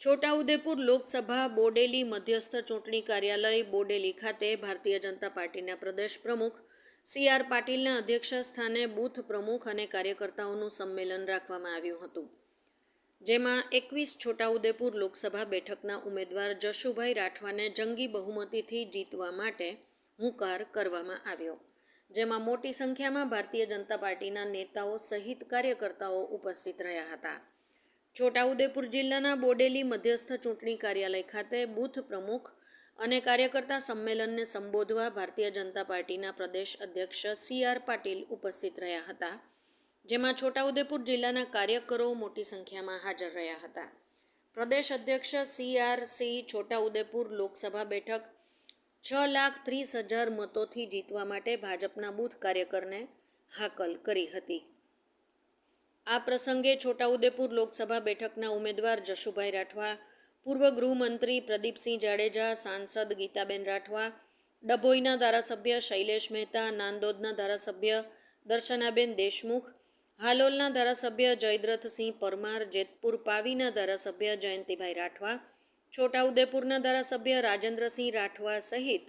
છોટાઉદેપુર લોકસભા બોડેલી મધ્યસ્થ ચૂંટણી કાર્યાલય બોડેલી ખાતે ભારતીય જનતા પાર્ટીના પ્રદેશ પ્રમુખ સી આર પાટીલના અધ્યક્ષ સ્થાને બૂથ પ્રમુખ અને કાર્યકર્તાઓનું સંમેલન રાખવામાં આવ્યું હતું. જેમાં એકવીસ છોટાઉદેપુર લોકસભા બેઠકના ઉમેદવાર જશુભાઈ રાઠવાને જંગી બહુમતીથી જીતવા માટે હુંકાર કરવામાં આવ્યો. જેમાં મોટી સંખ્યામાં ભારતીય જનતા પાર્ટીના નેતાઓ સહિત કાર્યકર્તાઓ ઉપસ્થિત રહ્યા હતા. છોટાઉદેપુર જિલ્લાના બોડેલી મધ્યસ્થ ચૂંટણી કાર્યાલય ખાતે બૂથ પ્રમુખ અને કાર્યકર્તા સંમેલનને સંબોધવા ભારતીય જનતા પાર્ટીના પ્રદેશ અધ્યક્ષ સી આર પાટીલ ઉપસ્થિત રહ્યા હતા, જેમાં છોટાઉદેપુર જિલ્લાના કાર્યકરો મોટી સંખ્યામાં હાજર રહ્યા હતા. પ્રદેશ અધ્યક્ષ C R C Chhota Udepur Lok Sabha બેઠક છ લાખ ત્રીસ હજાર મતોથી જીતવા માટે ભાજપના બૂથ કાર્યકરને હાકલ કરી હતી. આ પ્રસંગે છોટાઉદેપુર લોકસભા બેઠકના ઉમેદવાર જશુભાઈ રાઠવા, પૂર્વ ગૃહમંત્રી પ્રદીપસિંહ જાડેજા, સાંસદ ગીતાબેન રાઠવા, ડભોઈના ધારાસભ્ય શૈલેષ મહેતા, નાંદોદના ધારાસભ્ય દર્શનાબેન દેશમુખ, હાલોલના ધારાસભ્ય જયદ્રથસિંહ પરમાર, જેતપુર પાવીના ધારાસભ્ય જયંતિભાઈ રાઠવા, છોટાઉદેપુરના ધારાસભ્ય રાજેન્દ્રસિંહ રાઠવા સહિત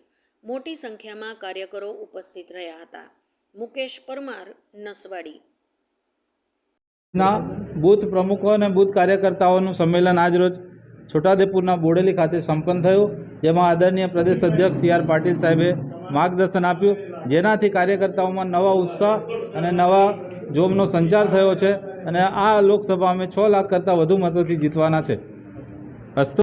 મોટી સંખ્યામાં કાર્યકરો ઉપસ્થિત રહ્યા હતા. મુકેશ પરમાર, નસવાડી. ના, બૂથ પ્રમુખો અને બૂથ કાર્યકર્તાઓનું સંમેલન આજરોજ છોટાદેપુરના બોડેલી ખાતે સંપન્ન થયું, જેમાં આદરણીય પ્રદેશ અધ્યક્ષ સી આર પાટીલ સાહેબે માર્ગદર્શન આપ્યું. જેનાથી કાર્યકર્તાઓમાં નવા ઉત્સાહ અને નવા જોમનો સંચાર થયો છે અને આ લોકસભા અમે છ લાખ કરતાં વધુ મતોથી જીતવાના છે. અસ્તુ